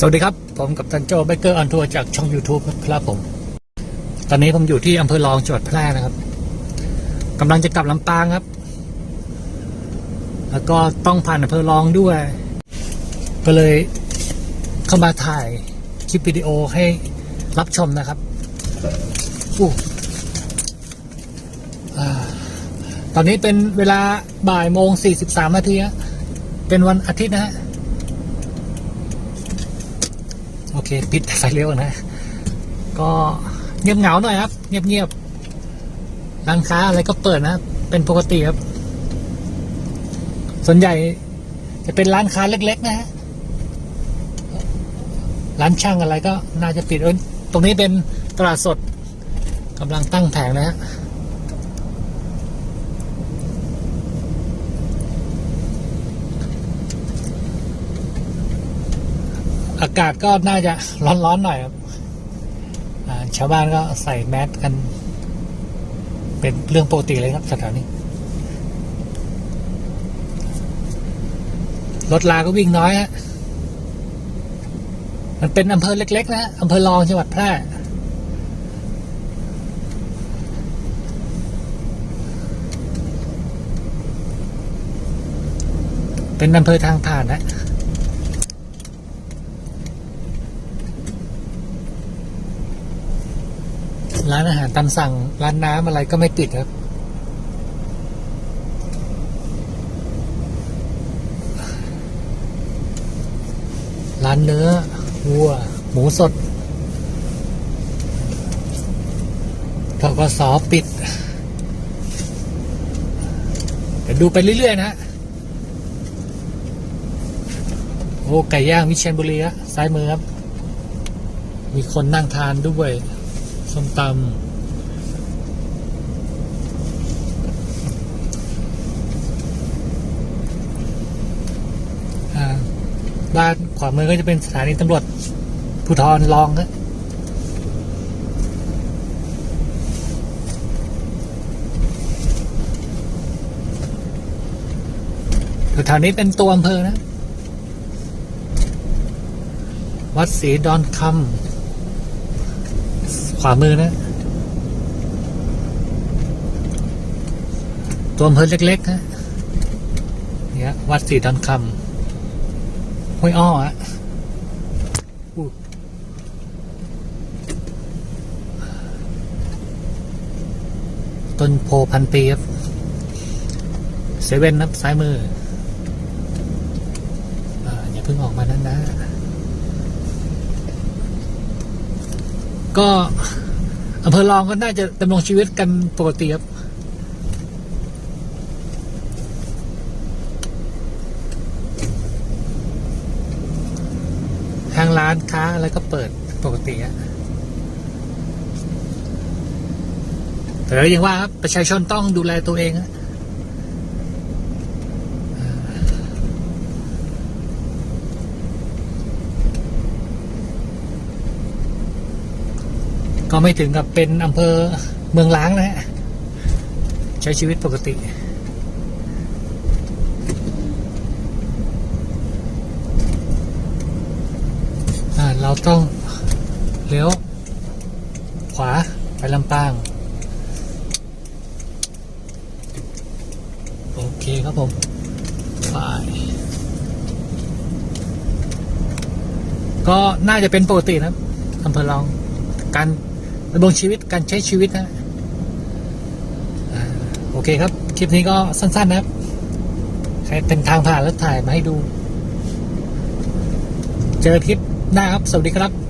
สวัสดีครับ ผมกับตันโจไบเกอร์ออนทัวร์จากช่อง YouTube ครับผม ตอนนี้ผมอยู่ที่อำเภอรองจังหวัดแพร่นะครับกำลังจะกลับลำปางครับ แล้วก็ต้องผ่านอำเภอรองด้วย ก็เลยเข้ามาถ่ายคลิปวิดีโอให้รับชมนะครับอู้ตอนนี้เป็นเวลาบ่ายโมงสี่สิบสามนาทีเป็นวันอาทิตย์นะฮะ โอเค ปิดไฟเลี้ยวนะ ก็เงียบเหงาหน่อยครับ เงียบเงียบร้านค้าอะไรก็เปิดนะ เป็นปกติครับ ส่วนใหญ่จะเป็นร้านค้าเล็ก ๆ นะฮะ ร้านช่างอะไรก็น่าจะปิดเออตรงนี้เป็นตลาดสดกำลังตั้งแผงนะฮะากาศก็น่าจะร้อนๆหน่อยครับชาวบ้านก็ใส่แมสกัน เป็นเรื่องปกติเลยครับสถานีรถลาก็วิ่งน้อยฮะมันเป็นอำเภอเล็ก ๆ นะฮะอำเภอรองจังหวัดแพร่เป็นอำเภอทางผ่านนะ ร้านอาหารตามสั่ง ร้านน้ำอะไรก็ไม่ปิดครับ ร้านเนื้อวัว หมูสดทกสปิด เดี๋ยวดูไปเรื่อย ๆ นะโอ้ไก่ย่างวิเชียรบุรีฮะซ้ายมือครับ มีคนนั่งทานด้วย ส้มตำด้านขวามือก็จะเป็นสถานีตำรวจภูธรรองครับแถวนี้เป็นตัวอำเภอนะ วัดศรีดอนคำ วามือนะ ตัวอำเภอเล็กๆนะเนี่ยวัดศรีดอนคำห้วยอ้อฮะต้นโพพันปีครับเซเว่นนะซ้ายมือออย่าเพิ่งออกมานั้นนะ ก็อำเภอรองก็น่าจะดำรงชีวิตกันปกติครับทางร้านค้าอะไรก็เปิดปกติอะแต่ยังว่าครับประชาชนต้องดูแลตัวเองอะ ก็ไม่ถึงกับเป็นอำเภอเมืองล้างนะฮะใช้ชีวิตปกติ เราต้องเลี้ยวขวาไปลำปาง โอเคครับผมไปก็น่าจะเป็นปกตินะอำเภอรองการ ดำรงชีวิตการใช้ชีวิตนะโอเคครับ คลิปนี้ก็สั้น ๆ นะครับใครเป็นทางผ่านแล้วถ่ายมาให้ดู เจอคลิปหน้าครับ สวัสดีครับ